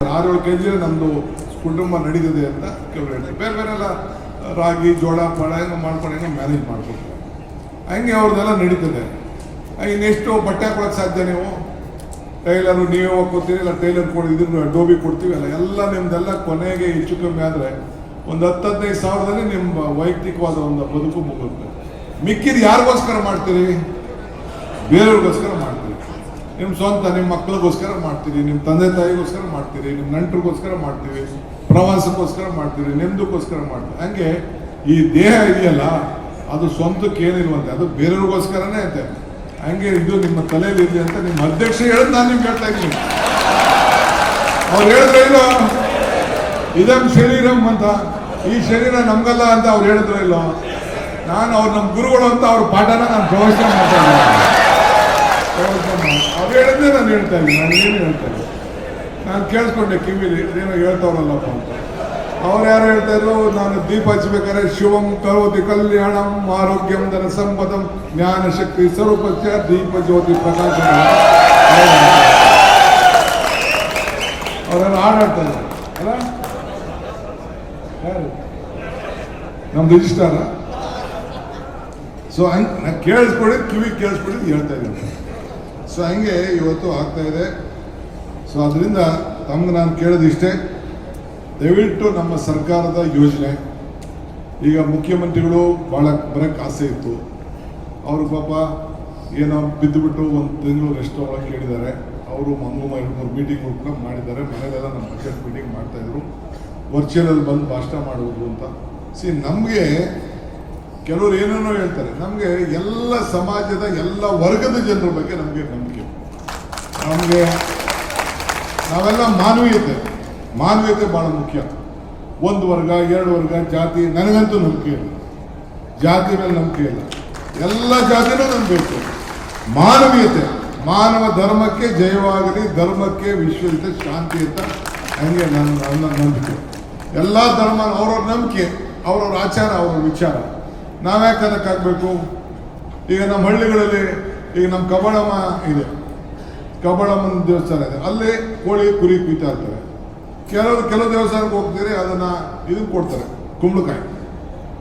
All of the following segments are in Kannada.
ಆರೇಳು ಕೆ ಜಿ ನಮ್ಮದು ಕುಟುಂಬ ನಡೀತದೆ ಅಂತ ಕೇಳಿ ಬೇರೆ ಬೇರೆ ಎಲ್ಲ ರಾಗಿ, ಜೋಳ, ಪಳ ಏನೋ ಮಾಡ್ಕೊಂಡು ಏನೋ ಮ್ಯಾನೇಜ್ ಮಾಡ್ಕೊತಾರೆ ಹಂಗೆ ಅವ್ರದ್ದೆಲ್ಲ ನಡೀತದೆ. ಇನ್ನೆಷ್ಟು ಬಟ್ಟೆ ಹಾಕೊಳಕ್ಕೆ ಸಾಧ್ಯ ನೀವು? ಟೈಲರು, ನೀವೇ ಹೋಗ್ಕೊತೀರಿ ಇಲ್ಲ ಟೈಲರ್ ಕೊಡಿ ಇದನ್ನು ಡೋಬಿ ಕೊಡ್ತೀವಿ ಅಲ್ಲ, ಎಲ್ಲ ನಿಮ್ದೆಲ್ಲ ಕೊನೆಗೆ ಹೆಚ್ಚು ಕಮ್ಮಿ ಆದರೆ ಒಂದು ಹತ್ತು ಹದಿನೈದು ಸಾವಿರದಲ್ಲಿ ನಿಮ್ಮ ವೈಯಕ್ತಿಕವಾದ ಒಂದು ಬದುಕು ಮುಗುತ್ತೆ ಮಿಕ್ಕಿದ ಯಾರಿಗೋಸ್ಕರ ಮಾಡ್ತೀರಿ? ಬೇರೆಯವ್ರಿಗೋಸ್ಕರ ನಿಮ್ಮ ಸ್ವಂತ ನಿಮ್ಮ ಮಕ್ಕಳಿಗೋಸ್ಕರ ಮಾಡ್ತೀರಿ, ನಿಮ್ಮ ತಂದೆ ತಾಯಿಗೋಸ್ಕರ ಮಾಡ್ತೀರಿ, ನಿಮ್ಮ ನಂಟರಿಗೋಸ್ಕರ ಮಾಡ್ತೀವಿ ಪ್ರವಾಸಕ್ಕೋಸ್ಕರ ಮಾಡ್ತೀರಿ ನೆಮ್ಮದಕ್ಕೋಸ್ಕರ ಮಾಡ್ತೀವಿ ಹಂಗೆ ಈ ದೇಹ ಇದೆಯಲ್ಲ, ಅದು ಸ್ವಂತಕ್ಕೆ ಏನಿಲ್ವಂತೆ? ಅದು ಬೇರೆಯವ್ರಿಗೋಸ್ಕರನೇ ಐತೆ. ಹಂಗೆ ಇದು ನಿಮ್ಮ ತಲೆಯಲ್ಲಿ ಇದೆ ಅಂತ ನಿಮ್ಮ ಅಧ್ಯಕ್ಷ ಹೇಳಿದ್ ನಾನು ನಿಮ್ಗೆ ಹೇಳ್ತಾ ಇದ್ದೀನಿ. ಅವ್ರು ಹೇಳಿದ್ರೆ ಇಲ್ಲ ಇದಂ ಶರೀರಂ ಅಂತ. ಈ ಶರೀರ ನಮ್ಗಲ್ಲ ಅಂತ ಅವ್ರು ಹೇಳಿದ್ರು ಇಲ್ಲ? ನಾನು ಅವ್ರು ನಮ್ಮ ಗುರುಗಳು ಅಂತ ಅವ್ರ ಪಾಠನ ನಾನು ಪ್ರವಚನ ಮಾಡ್ತಾ ಇದ್ದೀನಿ. ನಾನು ಹೇಳ್ತಾ ಇದ್ದೀನಿ, ನಾನು ಏನು ಹೇಳ್ತಾ ಇದ್ದೀನಿ. ನಾನು ಕೇಳಿಸ್ಕೊಂಡೆ ಕಿವಿಲಿ ಏನೋ ಹೇಳ್ತಾವ್ರಲ್ಲಪ್ಪ ಅಂತ. ಅವ್ರು ಯಾರು ಹೇಳ್ತಾ ಇದ್ರು? ನಾನು ದೀಪ ಹಚ್ಚಬೇಕಾದ್ರೆ ಶಿವಂ ಕರೋತಿ ಕಲ್ಯಾಣಂ ಆರೋಗ್ಯಂ ಧನ ಸಂಪದಂ ಜ್ಞಾನ ಶಕ್ತಿ ಸ್ವರೂಪಸ್ಯ ದೀಪ ಜ್ಯೋತಿ ಪ್ರಕಾಶ ಅವರೆಲ್ಲ ಹಾಡಾಡ್ತಾರೆ ಅಲ್ಲ? ನಮ್ದು ಅಲ್ಲ? ಸೊ ಹಂಗೆ ನಾನು ಕೇಳಿಸ್ಕೊಳ್ಳಿ, ಕಿವಿ ಕೇಳಿಸ್ಕೊಳ್ಳಿ ಹೇಳ್ತಾ ಇದ್ದೀನಿ. ಸೊ ಹಂಗೆ ಇವತ್ತು ಆಗ್ತಾ ಇದೆ. ಸೊ ಅದರಿಂದ ತಮ್ಗೆ ನಾನು ಕೇಳೋದಿಷ್ಟೇ ದಯವಿಟ್ಟು ನಮ್ಮ ಸರ್ಕಾರದ ಯೋಜನೆ. ಈಗ ಮುಖ್ಯಮಂತ್ರಿಗಳು ಭಾಳ ಬರೋಕ್ಕೆ ಆಸೆ ಇತ್ತು. ಅವರು ಪಾಪ ಏನೋ ಬಿದ್ದುಬಿಟ್ಟು ಒಂದು ತಿಂಗಳು ರೆಸ್ಟ್ ಒಳಗೆ ಕೇಳಿದ್ದಾರೆ ಅವರು ಎರಡು ಮೂರು ಮೀಟಿಂಗ್ ಕೂಡ ಮಾಡಿದ್ದಾರೆ. ಮನೆಯಲ್ಲೆಲ್ಲ ನಮ್ಮ ಬಜೆಟ್ ಮೀಟಿಂಗ್ ಮಾಡ್ತಾಯಿದ್ರು ವರ್ಚುವಲಲ್ಲಿ ಬಂದು ಭಾಷಣ ಮಾಡುವುದು ಅಂತ. ಸಿ ನಮಗೆ ಕೆಲವರು ಏನೇನೋ ಹೇಳ್ತಾರೆ. ನಮಗೆ ಎಲ್ಲ ಸಮಾಜದ ಎಲ್ಲ ವರ್ಗದ ಜನರ ಬಗ್ಗೆ ನಮಗೆ ನಂಬಿಕೆ. ನಮಗೆ ನಾವೆಲ್ಲ ಮಾನವೀಯತೆ. ಮಾನವೀಯತೆ ಭಾಳ ಮುಖ್ಯ. ಒಂದು ವರ್ಗ, ಎರಡು ವರ್ಗ, ಜಾತಿ ನನಗಂತೂ ನಂಬಿಕೆ ಇಲ್ಲ. ಜಾತಿ ಮೇಲೆ ನಂಬಿಕೆ ಇಲ್ಲ. ಎಲ್ಲ ಜಾತಿನೂ ನಂಬಬೇಕು. ಮಾನವೀಯತೆ. ಮಾನವ ಧರ್ಮಕ್ಕೆ ಜಯವಾಗಲಿ, ಧರ್ಮಕ್ಕೆ ವಿಶ್ವದ ಶಾಂತಿ ಅಂತ ನನಗೆ ನನ್ನ ನನ್ನ ನಂಬಿಕೆ. ಎಲ್ಲ ಧರ್ಮ ಅವ್ರವ್ರ ನಂಬಿಕೆ, ಅವ್ರವ್ರ ಆಚಾರ ಅವರ ವಿಚಾರ. ನಾವ್ಯಾಕೆ ಅದಕ್ಕಾಗಬೇಕು ಈಗ ನಮ್ಮ ಹಳ್ಳಿಗಳಲ್ಲಿ ಈಗ ನಮ್ಮ ಕಬಳಮ್ಮ ಇದೆ. ಕಬಳಮ್ಮನ ದೇವಸ್ಥಾನ ಇದೆ. ಅಲ್ಲಿ ಕೋಳಿ, ಕುರಿ ಕುಯ್ತಾ ಇರ್ತಾರೆ. ಕೆಲವು ಕೆಲವು ದೇವಸ್ಥಾನಕ್ಕೆ ಹೋಗ್ತೀರಿ, ಅದನ್ನ ಇದು ಕೊಡ್ತಾರೆ, ಕುಂಬಳಕಾಯಿ.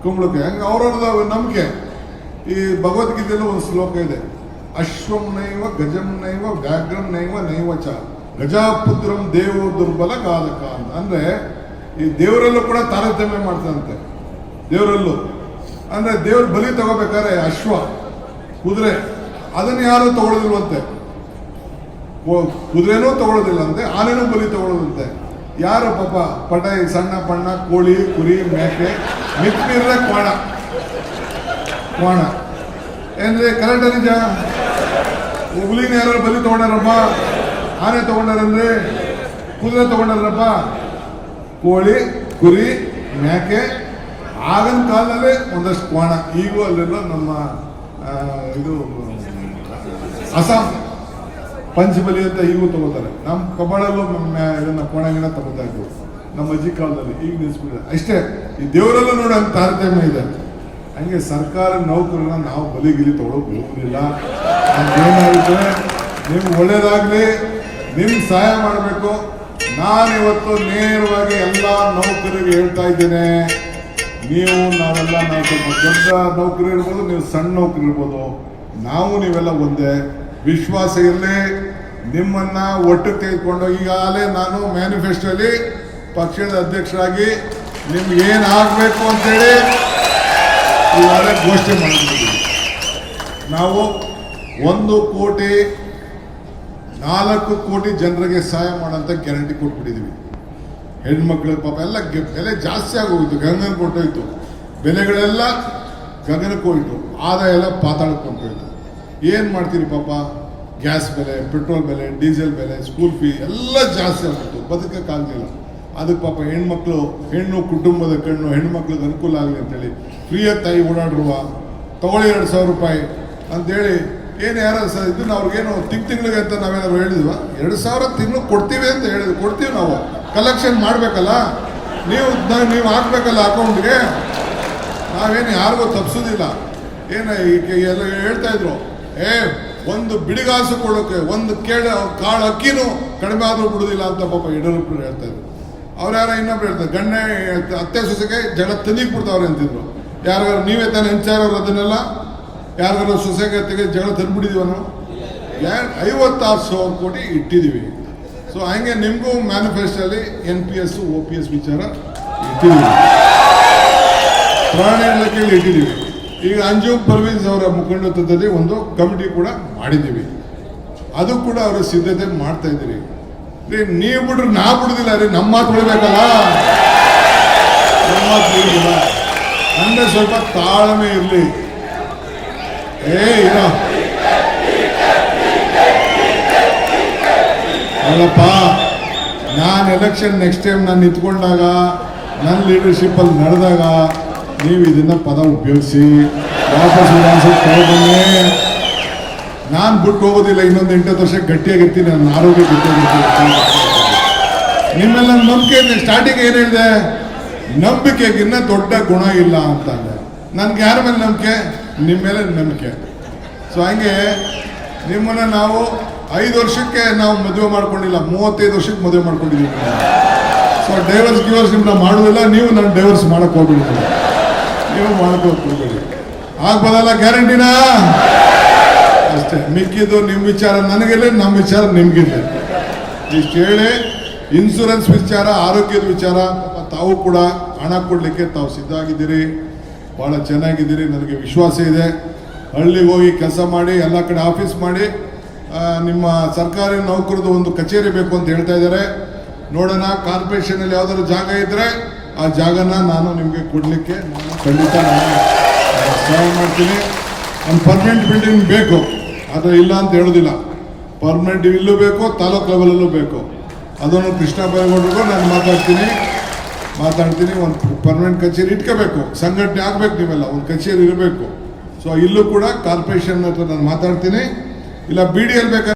ಕುಂಬಳಕಾಯಿ. ಹಂಗೆ ಅವ್ರವ್ರದ್ದು ನಂಬಿಕೆ. ಈ ಭಗವದ್ಗೀತೆಯಲ್ಲೂ ಒಂದು ಶ್ಲೋಕ ಇದೆ. ಅಶ್ವಂ ನೈವ ಗಜಂ ನೈವ ವ್ಯಾಘ್ರಂ ನೈವ ನೈವಚ ಗಜಾಪುತ್ರಂ ದೇವೋ ದುರ್ಬಲ ಕಾಲಕ ಅಂತ. ಅಂದ್ರೆ ಈ ದೇವರಲ್ಲೂ ಕೂಡ ತಾರತಮ್ಯ ಮಾಡ್ತಾರಂತೆ. ದೇವರಲ್ಲೂ. ಅಂದ್ರೆ ದೇವ್ರ ಬಲಿ ತಗೋಬೇಕಾದ್ರೆ ಅಶ್ವ, ಕುದುರೆ, ಅದನ್ನ ಯಾರು ತಗೊಳ್ಳೋದಿಲ್ವಂತೆ ಕುದುರೆನೂ ತಗೊಳ್ಳೋದಿಲ್ಲ ಅಂತೆ ಆನೆನೂ ಬಲಿ ತಗೊಳ್ಳೋದಂತೆ ಯಾರು ಪಾಪ ಪಟ ಸಣ್ಣ ಪಣ್ಣ ಕೋಳಿ, ಕುರಿ, ಮೇಕೆ ಮಿಕ್ಕಿರ್ರೆ ಕ್ವಾಣ. ಕ್ವಾಣ. ಏನ್ರಿ ಕರೆಕ್ಟ್ ನಿಜ? ಹುಲಿನ ಯಾರು ಬಲಿ ತಗೊಂಡಾರಪ್ಪ? ಆನೆ ತಗೊಂಡಾರಂದ್ರೆ ಕುದುರೆ ತಗೊಂಡಾರಪ್ಪ? ಕೋಳಿ, ಕುರಿ, ಮೇಕೆ ಆಗಿನ ಕಾಲದಲ್ಲೇ ಒಂದಷ್ಟು ಕೋಣ, ಈಗೂ ಅಲ್ಲೆಲ್ಲ ನಮ್ಮ ಇದು, ಅಸ್ಸಾಂ ಪಂಚಬಲಿ ಅಂತ ಈಗೂ ತಗೋತಾರೆ ನಮ್ಮ ಕಬಾಳಲ್ಲೂ ನಮ್ಮ ಇದನ್ನ ಕೋಣಗಿನ ತಗೋತಾ ಇದ್ವು. ನಮ್ಮ ಅಜ್ಜಿ ಕಾಲದಲ್ಲಿ, ಈಗ ನಿಲ್ಸ್ಬಿಟ್ಟಿದೆ ಅಷ್ಟೇ, ಈ ದೇವರಲ್ಲೂ ನೋಡಿ ತಾರತಮ್ಯ ಇದೆ. ಹಂಗೆ ಸರ್ಕಾರ ನೌಕರನ್ನ ನಾವು ಬಲಿಗಿಲಿ ತಗೊಳಕ್ ಹೋಗುದಿಲ್ಲ ಏನಾಗುತ್ತೆ ನಿಮ್ಗೆ ಒಳ್ಳೇದಾಗ್ಲಿ, ನಿಮ್ಗೆ ಸಹಾಯ ಮಾಡಬೇಕು. ನಾನಿವತ್ತು ನೇರವಾಗಿ ಎಲ್ಲ ನೌಕರಿಗೆ ಹೇಳ್ತಾ ಇದ್ದೇನೆ. ನೀವು ನಾವೆಲ್ಲ ನಾವು ಸ್ವಲ್ಪ ದೊಡ್ಡ ನೌಕರಿ ಇರ್ಬೋದು, ನೀವು ಸಣ್ಣ ನೌಕರಿ ಇರ್ಬೋದು. ನಾವು ನೀವೆಲ್ಲ ಒಂದೇ. ವಿಶ್ವಾಸ ಇರಲಿ, ನಿಮ್ಮನ್ನ ಒಟ್ಟು ತೆಗೆದುಕೊಂಡು ಈಗಾಗಲೇ ನಾನು ಮ್ಯಾನಿಫೆಸ್ಟೋಲಿ ಪಕ್ಷದ ಅಧ್ಯಕ್ಷರಾಗಿ ನಿಮ್ಗೆ ಏನು ಆಗಬೇಕು ಅಂತೇಳಿ ಈಗಾಗಲೇ ಘೋಷಣೆ ಮಾಡಿದ್ದೀವಿ. ನಾವು ಒಂದು ಕೋಟಿ, ನಾಲ್ಕು ಕೋಟಿ ಜನರಿಗೆ ಸಹಾಯ ಮಾಡೋಂಥ ಗ್ಯಾರಂಟಿ ಕೊಟ್ಬಿಟ್ಟಿದ್ದೀವಿ. ಹೆಣ್ಮಕ್ಳಿಗೆ ಪಾಪ ಎಲ್ಲ ಬೆಲೆ ಜಾಸ್ತಿ ಆಗೋಗಿತ್ತು ಗಗನಕ್ಕೆ ಕೊಟ್ಟೋಯ್ತು ಬೆಲೆಗಳೆಲ್ಲ ಗಗನಕ್ಕೆ ಹೋಯ್ತು ಆದಾಯ ಎಲ್ಲ ಪಾತಾಳಕ್ಕೆ ಹೊಂಟೋಯ್ತು ಏನು ಮಾಡ್ತೀರಿ ಪಾಪ? ಗ್ಯಾಸ್ ಬೆಲೆ, ಪೆಟ್ರೋಲ್ ಬೆಲೆ, ಡೀಸೆಲ್ ಬೆಲೆ ಸ್ಕೂಲ್ ಫೀ ಎಲ್ಲ ಜಾಸ್ತಿ ಆಗ್ಬಿಟ್ಟು ಬದುಕಕ್ಕಾಗಲಿಲ್ಲ ಅದಕ್ಕೆ ಪಾಪ ಹೆಣ್ಮಕ್ಳು, ಹೆಣ್ಣು ಕುಟುಂಬದ ಕಣ್ಣು ಹೆಣ್ಮಕ್ಳಿಗೆ ಅನುಕೂಲ ಆಗಲಿ ಅಂತೇಳಿ ಫ್ರೀಯ ತಾಯಿ ಓಡಾಡಿರುವ, ತಗೊಳ್ಳಿ ಎರಡು ಸಾವಿರ ರೂಪಾಯಿ ಅಂತೇಳಿ ಏನು ಯಾರ ಸರ್ ಇದನ್ನ ಅವ್ರಿಗೇನು ತಿಂಗ್ ತಿಂಗಳಿಗೆ ಅಂತ ನಾವೇನಾದ್ರು ಹೇಳಿದ್ವಾ? ಎರಡು ಸಾವಿರ ತಿಂಗಳು ಕೊಡ್ತೀವಿ ಅಂತ ಹೇಳಿದ್ವಿ. ಕೊಡ್ತೀವಿ ನಾವು. ಕಲೆಕ್ಷನ್ ಮಾಡಬೇಕಲ್ಲ? ನೀವು ನೀವು ಹಾಕ್ಬೇಕಲ್ಲ ಅಕೌಂಟ್ಗೆ? ನಾವೇನು ಯಾರಿಗೂ ತಪ್ಪಿಸೋದಿಲ್ಲ. ಏನು ಎಲ್ಲ ಹೇಳ್ತಾ ಇದ್ರು, ಏ, ಒಂದು ಬಿಡಿಗಾಸು ಕೊಡೋಕೆ, ಒಂದು ಕೇಳ ಕಾಳು ಅಕ್ಕಿನೂ ಕಡಿಮೆ ಆದರೂ ಬಿಡೋದಿಲ್ಲ ಅಂತ ಪಾಪ ಯಡಿಯೂರಪ್ಪರು ಹೇಳ್ತಾ ಇದ್ರು. ಅವ್ರು ಯಾರೋ ಇನ್ನೊಬ್ರು ಹೇಳ್ತಾರೆ ಗಣ್ಣ ಅತ್ತೆ ಸೊಸೆಗೆ ಜಗಳ ತಂದಿಕ್ ಬಿಡ್ತಾವ್ರೆ ಅಂತಿದ್ರು. ಯಾರಿಗಾರು ನೀವೇ ತಾನೇ ಹೆಂಚಾರವ್ರು ಅದನ್ನೆಲ್ಲ? ಯಾರಿಗಾರು ತೆಗೆದು ಜಗಳ ತಂದ್ಬಿಟ್ಟಿದೀವ ನಾವು ಯಾರು ಐವತ್ತಾರು ಸಾವಿರ ಕೋಟಿ ಇಟ್ಟಿದ್ದೀವಿ ಸೊ ಹಂಗೆ ನಿಮಗೂ ಮ್ಯಾನಿಫೆಸ್ಟಲ್ಲಿ N P S O P S ವಿಚಾರ ಇಟ್ಟಿದ್ದೀವಿ. ಪ್ರಾಣಿ ಇಲಾಖೆಯಲ್ಲಿ ಇಟ್ಟಿದ್ದೀವಿ. ಈಗ ಅಂಜು ಪರ್ವೀಸ್ ಅವರ ಮುಖಂಡತ್ವದಲ್ಲಿ ಒಂದು ಕಮಿಟಿ ಕೂಡ ಮಾಡಿದ್ದೀವಿ. ಅದು ಕೂಡ ಅವರು ಸಿದ್ಧತೆ ಮಾಡ್ತಾ ಇದ್ದೀರಿ. ರೀ, ನೀವು ಬಿಡ್ರಿ ನಾ ಬಿಡುದಿಲ್ಲ ರೀ ನಮ್ಮ ಮಾತು ಬಿಡಬೇಕಲ್ಲ ನಮ್ಮ ಮಾತು ಬಿಡುದಿಲ್ಲ ಅಂದರೆ ಸ್ವಲ್ಪ ತಾಳ್ಮೆ ಇರಲಿ. ಏ, ಇರೋ. ಅಲ್ಲಪ್ಪ, ನಾನು ಎಲೆಕ್ಷನ್ ನೆಕ್ಸ್ಟ್ ಟೈಮ್ ನಾನು ನಿಂತ್ಕೊಂಡಾಗ ನನ್ನ ಲೀಡರ್ಶಿಪ್ಪಲ್ಲಿ ನಡೆದಾಗ ನೀವು ಇದನ್ನ ಪದ ಉಪಯೋಗಿಸಿ ವಾಪಸ್ ವಿಧಾನಸಭೆ ನಾನು ಬಿಟ್ಟು ಹೋಗೋದಿಲ್ಲ, ಇನ್ನೊಂದು ಎಂಟತ್ತು ವರ್ಷ ಗಟ್ಟಿಯಾಗಿರ್ತೀನಿ, ನನ್ನ ಆರೋಗ್ಯ ಗಟ್ಟಿಯಾಗಿರ್ತೀನಿ. ನಿಮ್ಮೆಲ್ಲ ನಂಬಿಕೆ ಸ್ಟಾರ್ಟಿಂಗ್ ಏನು ಹೇಳಿದೆ? ನಂಬಿಕೆಗಿನ್ನ ದೊಡ್ಡ ಗುಣ ಇಲ್ಲ ಅಂತ ನನ್ಗೆ ಯಾರ ಮೇಲೆ ನಂಬಿಕೆ? ನಿಮ್ಮ ಮೇಲೆ ನಂಬಿಕೆ. ಸೊ ಹಂಗೆ ನಿಮ್ಮನ್ನ ನಾವು ಐದು ವರ್ಷಕ್ಕೆ ನಾವು ಮದುವೆ ಮಾಡ್ಕೊಂಡಿಲ್ಲ, ಮೂವತ್ತೈದು ವರ್ಷಕ್ಕೆ ಮದುವೆ ಮಾಡ್ಕೊಂಡಿದ್ದೀವಿ ಸೊ ಡೈವರ್ಸ್ ಗಿವರ್ಸ್ ನಿಮ್ಮನ್ನ ಮಾಡೋದಿಲ್ಲ, ನೀವು ನಾನು ಡೈವರ್ಸ್ ಮಾಡಕ್ಕೆ ಹೋಗ್ಬಿಡ್ತೀನಿ ನೀವು ಮಾಡಕ್ಕೆ ಹೋಗ್ಬಿಡಿ ಆಗ್ಬೋದಲ್ಲ ಗ್ಯಾರಂಟಿನಾ? ಅಷ್ಟೇ, ಮಿಕ್ಕಿದ್ದು ನಿಮ್ಮ ವಿಚಾರ ನನಗಿಲ್ಲ ನಮ್ಮ ವಿಚಾರ ನಿಮ್ಗಿಲ್ಲ ಇಷ್ಟು ಹೇಳಿ ಇನ್ಸೂರೆನ್ಸ್ ವಿಚಾರ, ಆರೋಗ್ಯದ ವಿಚಾರ ತಾವು ಕೂಡ ಹಣ ಕೊಡಲಿಕ್ಕೆ ತಾವು ಸಿದ್ಧ ಆಗಿದ್ದೀರಿ ಭಾಳ ಚೆನ್ನಾಗಿದ್ದೀರಿ, ನನಗೆ ವಿಶ್ವಾಸ ಇದೆ. ಹಳ್ಳಿಗೆ ಹೋಗಿ ಕೆಲಸ ಮಾಡಿ, ಎಲ್ಲ ಕಡೆ ಆಫೀಸ್ ಮಾಡಿ ನಿಮ್ಮ ಸರ್ಕಾರಿ ನೌಕರದು ಒಂದು ಕಚೇರಿ ಬೇಕು ಅಂತ ಹೇಳ್ತಾ ಇದ್ದಾರೆ. ನೋಡೋಣ, ಕಾರ್ಪೊರೇಷನಲ್ಲಿ ಯಾವ್ದಾದ್ರು ಜಾಗ ಇದ್ರೆ ಆ ಜಾಗನ ನಾನು ನಿಮಗೆ ಕೊಡಲಿಕ್ಕೆ ಖಂಡಿತ ಸಹಾಯ ಮಾಡ್ತೀನಿ. ಒಂದು ಪರ್ಮನೆಂಟ್ ಬಿಲ್ಡಿಂಗ್ ಬೇಕು. ಅದು ಇಲ್ಲ ಅಂತ ಹೇಳೋದಿಲ್ಲ. ಪರ್ಮನೆಂಟ್ ಇಲ್ಲೂ ಬೇಕು, ತಾಲೂಕು ಲೆವೆಲಲ್ಲೂ ಬೇಕು. ಅದನ್ನು ಕೃಷ್ಣ ಬೈಗೌಡರಿಗೂ ನಾನು ಮಾತಾಡ್ತೀನಿ. ಮಾತಾಡ್ತೀನಿ, ಒಂದು ಪರ್ಮನೆಂಟ್ ಕಚೇರಿ ಇಟ್ಕೋಬೇಕು. ಸಂಘಟನೆ ಆಗ್ಬೇಕು ನೀವೆಲ್ಲ, ಒಂದು ಕಚೇರಿ ಇರಬೇಕು. ಸೊ ಇಲ್ಲೂ ಕೂಡ ಕಾರ್ಪೊರೇಷನ್ ಹತ್ರ ನಾನು ಮಾತಾಡ್ತೀನಿ. ಇಲ್ಲ ಬಿ ಡಿ ಎಲ್ ಬೇಕಾದ್ರೆ